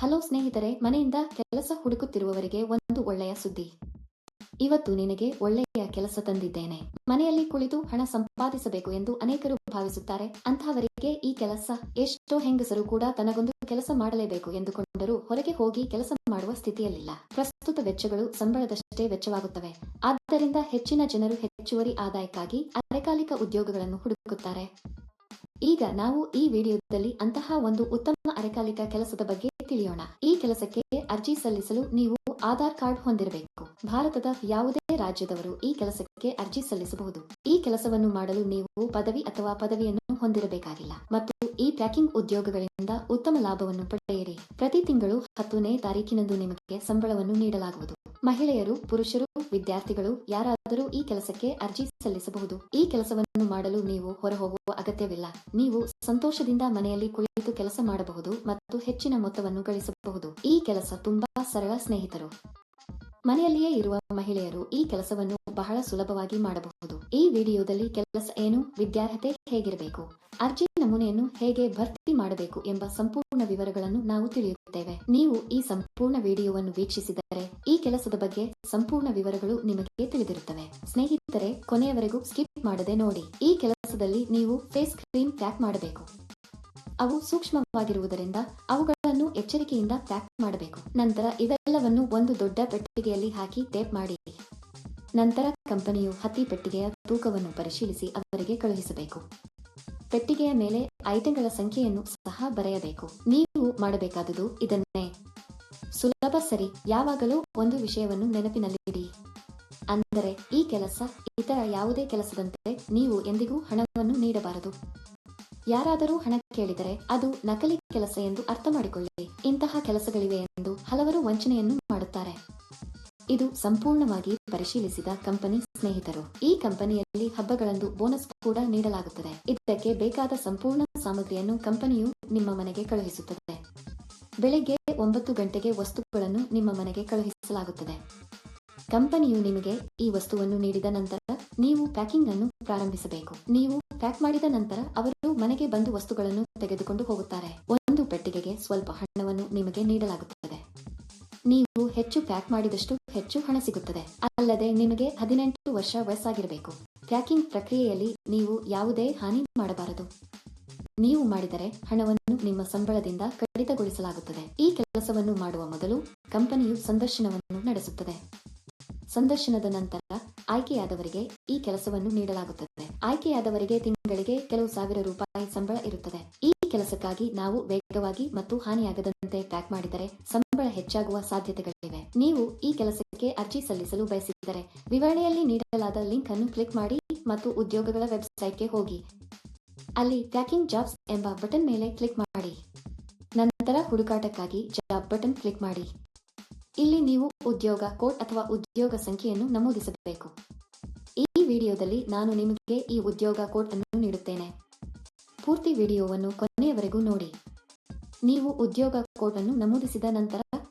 Hello ಸ್ನೇಹಿತರೆ, ಮನೆಯಿಂದ ಕೆಲಸ ಹುಡುಕುತ್ತಿರುವವರಿಗೆ ಒಂದು ಒಳ್ಳೆಯ ಸುದ್ದಿ. ಇವತ್ತು ನಿನಗೆ ಒಳ್ಳೆಯ ಕೆಲಸ ತಂದಿದ್ದೇನೆ. ಮನೆಯಲ್ಲಿ ಕುಳಿತು ಹಣ ಸಂಪಾದಿಸಬೇಕು ಎಂದು ಅನೇಕರು ಭಾವಿಸುತ್ತಾರೆ. ಅಂತಹವರಿಗೆ ಈ ಕೆಲಸ ಎಷ್ಟೋ ಹೆಂಗಸರು ಕೂಡ ತನಗೊಂದು ಕೆಲಸ ಮಾಡಲೇಬೇಕು ಎಂದುಕೊಂಡರೂ ಹೊರಗೆ ಹೋಗಿ ಕೆಲಸ ಮಾಡುವ ಸ್ಥಿತಿಯಲ್ಲಿಲ್ಲ. ಪ್ರಸ್ತುತ ವೆಚ್ಚಗಳು ಸಂಬಳದಷ್ಟೇ ವೆಚ್ಚವಾಗುತ್ತವೆ. ಆದ್ದರಿಂದ ಹೆಚ್ಚಿನ ಜನರು ಹೆಚ್ಚುವರಿ ಆದಾಯಕ್ಕಾಗಿ ಅರೆಕಾಲಿಕ ಉದ್ಯೋಗಗಳನ್ನು ಹುಡುಕುತ್ತಾರೆ. ಈಗ ನಾವು ಈ ವಿಡಿಯೋದಲ್ಲಿ ಅಂತಹ ಒಂದು ಉತ್ತಮ ಅರೆಕಾಲಿಕ ಕೆಲಸದ ಬಗ್ಗೆ ತಿಳಿಯೋಣ. ಈ ಕೆಲಸಕ್ಕೆ ಅರ್ಜಿ ಸಲ್ಲಿಸಲು ನೀವು ಆಧಾರ್ ಕಾರ್ಡ್ ಹೊಂದಿರಬೇಕು. ಭಾರತದ ಯಾವುದೇ ರಾಜ್ಯದವರು ಈ ಕೆಲಸಕ್ಕೆ ಅರ್ಜಿ ಸಲ್ಲಿಸಬಹುದು. ಈ ಕೆಲಸವನ್ನು ಮಾಡಲು ನೀವು ಪದವಿ ಅಥವಾ ಪದವಿಯನ್ನು ಹೊಂದಿರಬೇಕಾಗಿಲ್ಲ. ಮತ್ತು ಈ ಪ್ಯಾಕಿಂಗ್ ಉದ್ಯೋಗಗಳಿಂದ ಉತ್ತಮ ಲಾಭವನ್ನು ಪಡೆಯಿರಿ. ಪ್ರತಿ ತಿಂಗಳು ಹತ್ತನೇ ತಾರೀಕಿನಂದು ನಿಮಗೆ ಸಂಬಳವನ್ನು ನೀಡಲಾಗುವುದು. ಮಹಿಳೆಯರು, ಪುರುಷರು ವಿದ್ಯಾರ್ಥಿಗಳು ಯಾರಾದರೂ ಈ ಕೆಲಸಕ್ಕೆ ಅರ್ಜಿ ಸಲ್ಲಿಸಬಹುದು. ಈ ಕೆಲಸವನ್ನು ಮಾಡಲು ನೀವು ಹೊರಹೋಗುವ ಅಗತ್ಯವಿಲ್ಲ. ನೀವು ಸಂತೋಷದಿಂದ ಮನೆಯಲ್ಲಿ ಕುಳಿತು ಕೆಲಸ ಮಾಡಬಹುದು ಮತ್ತು ಹೆಚ್ಚಿನ ಮೊತ್ತವನ್ನು ಗಳಿಸಬಹುದು. ಈ ಕೆಲಸ ತುಂಬಾ ಸರಳ ಸ್ನೇಹಿತರು. ಮನೆಯಲ್ಲಿಯೇ ಇರುವ ಮಹಿಳೆಯರು ಈ ಕೆಲಸವನ್ನು ಬಹಳ ಸುಲಭವಾಗಿ ಮಾಡಬಹುದು. ಈ ವಿಡಿಯೋದಲ್ಲಿ ಕೆಲಸ ಏನು, ವಿದ್ಯಾರ್ಹತೆ ಹೇಗಿರಬೇಕು, ಅರ್ಜಿ ನಮೂನೆಯನ್ನು ಹೇಗೆ ಭರ್ತಿ ಮಾಡಬೇಕು ಎಂಬ ಸಂಪೂರ್ಣ ವಿವರಗಳನ್ನು ನಾವು ತಿಳಿಯುತ್ತೇವೆ. ನೀವು ಈ ಸಂಪೂರ್ಣ ವಿಡಿಯೋವನ್ನು ವೀಕ್ಷಿಸಿದರೆ ಈ ಕೆಲಸದ ಬಗ್ಗೆ ಸಂಪೂರ್ಣ ವಿವರಗಳು ನಿಮಗೆ ತಿಳಿದಿರುತ್ತವೆ. ಸ್ನೇಹಿತರೆ, ಕೊನೆಯವರೆಗೂ ಸ್ಕಿಪ್ ಮಾಡದೆ ನೋಡಿ. ಈ ಕೆಲಸದಲ್ಲಿ ನೀವು ಫೇಸ್ ಕ್ರೀಮ್ ಪ್ಯಾಕ್ ಮಾಡಬೇಕು. ಅವು ಸೂಕ್ಷ್ಮವಾಗಿರುವುದರಿಂದ ಅವುಗಳನ್ನು ಎಚ್ಚರಿಕೆಯಿಂದ ಪ್ಯಾಕ್ ಮಾಡಬೇಕು. ನಂತರ ಇವೆಲ್ಲವನ್ನು ಒಂದು ದೊಡ್ಡ ಪೆಟ್ಟಿಗೆಯಲ್ಲಿ ಹಾಕಿ ಟೇಪ್ ಮಾಡಿ. ನಂತರ ಕಂಪನಿಯು ಹತ್ತಿ ಪೆಟ್ಟಿಗೆಯ ತೂಕವನ್ನು ಪರಿಶೀಲಿಸಿ ಅವರಿಗೆ ಕಳುಹಿಸಬೇಕು. ಪೆಟ್ಟಿಗೆಯ ಮೇಲೆ ಐಟಂಗಳ ಸಂಖ್ಯೆಯನ್ನು ಸಹ ಬರೆಯಬೇಕು. ನೀವು ಮಾಡಬೇಕಾದುದು ಇದನ್ನೇ. ಸುಲಭ ಸರಿ, ಯಾವಾಗಲೂ ಒಂದು ವಿಷಯವನ್ನು ನೆನಪಿನಲ್ಲಿಡಿ. ಅಂದರೆ, ಈ ಕೆಲಸ ಇತರ ಯಾವುದೇ ಕೆಲಸದಂತೆ ನೀವು ಎಂದಿಗೂ ಹಣವನ್ನು ನೀಡಬಾರದು. ಯಾರಾದರೂ ಹಣ ಕೇಳಿದರೆ ಅದು ನಕಲಿ ಕೆಲಸ ಎಂದು ಅರ್ಥ ಮಾಡಿಕೊಳ್ಳಿ. ಇಂತಹ ಕೆಲಸಗಳಿವೆ ಎಂದು ಹಲವರು ವಂಚನೆಯನ್ನು ಮಾಡುತ್ತಾರೆ. ಇದು ಸಂಪೂರ್ಣವಾಗಿ ಪರಿಶೀಲಿಸಿದ ಕಂಪನಿ ಸ್ನೇಹಿತರು. ಈ ಕಂಪನಿಯಲ್ಲಿ ಹಬ್ಬಗಳಂದು ಬೋನಸ್ ಕೂಡ ನೀಡಲಾಗುತ್ತದೆ. ಇದಕ್ಕೆ ಬೇಕಾದ ಸಂಪೂರ್ಣ ಸಾಮಗ್ರಿಯನ್ನು ಕಂಪನಿಯು ನಿಮ್ಮ ಮನೆಗೆ ಕಳುಹಿಸುತ್ತದೆ. ಬೆಳಿಗ್ಗೆ ಒಂಬತ್ತು ಗಂಟೆಗೆ ವಸ್ತುಗಳನ್ನು ನಿಮ್ಮ ಮನೆಗೆ ಕಳುಹಿಸಲಾಗುತ್ತದೆ. ಕಂಪನಿಯು ನಿಮಗೆ ಈ ವಸ್ತುವನ್ನು ನೀಡಿದ ನಂತರ ನೀವು ಪ್ಯಾಕಿಂಗ್ ಅನ್ನು ಪ್ರಾರಂಭಿಸಬೇಕು. ನೀವು ಪ್ಯಾಕ್ ಮಾಡಿದ ನಂತರ ಅವರು ಮನೆಗೆ ಬಂದು ವಸ್ತುಗಳನ್ನು ತೆಗೆದುಕೊಂಡು ಹೋಗುತ್ತಾರೆ. ಒಂದು ಪೆಟ್ಟಿಗೆಗೆ ಸ್ವಲ್ಪ ಹಣವನ್ನು ನಿಮಗೆ ನೀಡಲಾಗುತ್ತದೆ. ನೀವು ಹೆಚ್ಚು ಪ್ಯಾಕ್ ಮಾಡಿದಷ್ಟು ಹೆಚ್ಚು ಹಣ ಸಿಗುತ್ತದೆ. ಅಲ್ಲದೆ ನಿಮಗೆ ಹದಿನೆಂಟು ವರ್ಷ ವಯಸ್ಸಾಗಿರಬೇಕು. ಪ್ಯಾಕಿಂಗ್ ಪ್ರಕ್ರಿಯೆಯಲ್ಲಿ ನೀವು ಯಾವುದೇ ಹಾನಿ ಮಾಡಬಾರದು. ನೀವು ಮಾಡಿದರೆ ಹಣವನ್ನು ನಿಮ್ಮ ಸಂಬಳದಿಂದ ಕಡಿತಗೊಳಿಸಲಾಗುತ್ತದೆ. ಈ ಕೆಲಸವನ್ನು ಮಾಡುವ ಮೊದಲು ಕಂಪನಿಯು ಸಂದರ್ಶನವನ್ನು ನಡೆಸುತ್ತದೆ. ಸಂದರ್ಶನದ ನಂತರ ಆಯ್ಕೆಯಾದವರಿಗೆ ಈ ಕೆಲಸವನ್ನು ನೀಡಲಾಗುತ್ತದೆ. ಆಯ್ಕೆಯಾದವರಿಗೆ ತಿಂಗಳಿಗೆ ಕೆಲವು ಸಾವಿರ ರೂಪಾಯಿ ಸಂಬಳ ಇರುತ್ತದೆ. ಈ ಕೆಲಸಕ್ಕಾಗಿ ನಾವು ವೇಗವಾಗಿ ಮತ್ತು ಹಾನಿಯಾಗದಂತೆ ಪ್ಯಾಕ್ ಮಾಡಿದರೆ ಸಂಬಳ ಹೆಚ್ಚಾಗುವ ಸಾಧ್ಯತೆಗಳಿವೆ. ನೀವು ಈ ಕೆಲಸಕ್ಕೆ ಅರ್ಜಿ ಸಲ್ಲಿಸಲು ಬಯಸಿದರೆ ವಿವರಣೆಯಲ್ಲಿ ನೀಡಲಾದ ಲಿಂಕ್ ಅನ್ನು ಕ್ಲಿಕ್ ಮಾಡಿ ಮತ್ತು ಉದ್ಯೋಗಗಳ ವೆಬ್ಸೈಟ್ಗೆ ಹೋಗಿ. ಅಲ್ಲಿ ಪ್ಯಾಕಿಂಗ್ ಜಾಬ್ಸ್ ಎಂಬ ಬಟನ್ ಮೇಲೆ ಕ್ಲಿಕ್ ಮಾಡಿ. ನಂತರ ಹುಡುಕಾಟಕ್ಕಾಗಿ ಜಾಬ್ ಬಟನ್ ಕ್ಲಿಕ್ ಮಾಡಿ. ಇಲ್ಲಿ ನೀವು ಉದ್ಯೋಗ ಕೋಡ್ ಅಥವಾ ಉದ್ಯೋಗ ಸಂಖ್ಯೆಯನ್ನು ನಮೂದಿಸಬೇಕು. ಈ ವಿಡಿಯೋದಲ್ಲಿ ನಾನು ನಿಮಗೆ ಈ ಉದ್ಯೋಗ ಕೋಡ್ ಅನ್ನು ನೀಡುತ್ತೇನೆ. ಪೂರ್ತಿ ವಿಡಿಯೋವನ್ನು ಕೊನೆಯವರೆಗೂ ನೋಡಿ. ನೀವು ಉದ್ಯೋಗ ಕೋಡ್ ಅನ್ನು ನಮೂದಿಸಿದ ನಂತರ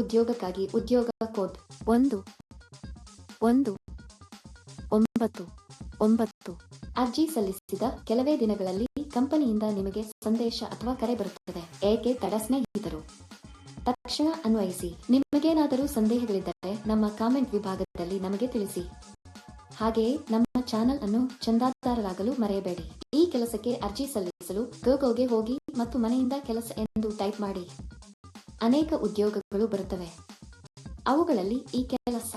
ಉದ್ಯೋಗಕ್ಕಾಗಿ ಉದ್ಯೋಗ ಕೋಡ್ ಒಂದು ಒಂದು, ಒಂಬತ್ತು ಒಂಬತ್ತು. ಅರ್ಜಿ ಸಲ್ಲಿಸಿದ ಕೆಲವೇ ದಿನಗಳಲ್ಲಿ ಕಂಪನಿಯಿಂದ ನಿಮಗೆ ಸಂದೇಶ ಅಥವಾ ಕರೆ ಬರುತ್ತದೆ. ಏಕೆ ತಡ ಸ್ನೇಹಿತರು? ತಕ್ಷಣ ಅನ್ವಯಿಸಿ. ನಿಮಗೇನಾದರೂ ಸಂದೇಹಗಳಿದ್ದರೆ ನಮ್ಮ ಕಾಮೆಂಟ್ ವಿಭಾಗದಲ್ಲಿ ನಮಗೆ ತಿಳಿಸಿ. ಹಾಗೆಯೇ ನಮ್ಮ ಚಾನೆಲ್ ಅನ್ನು ಚಂದಾದಾರರಾಗಲು ಮರೆಯಬೇಡಿ. ಈ ಕೆಲಸಕ್ಕೆ ಅರ್ಜಿ ಸಲ್ಲಿಸಲು ಗೋಗೋಗೆ ಹೋಗಿ ಮತ್ತು ಮನೆಯಿಂದ ಕೆಲಸ ಎಂದು ಟೈಪ್ ಮಾಡಿ. ಅನೇಕ ಉದ್ಯೋಗಗಳು ಬರುತ್ತವೆ. ಅವುಗಳಲ್ಲಿ ಈ ಕೆಲಸ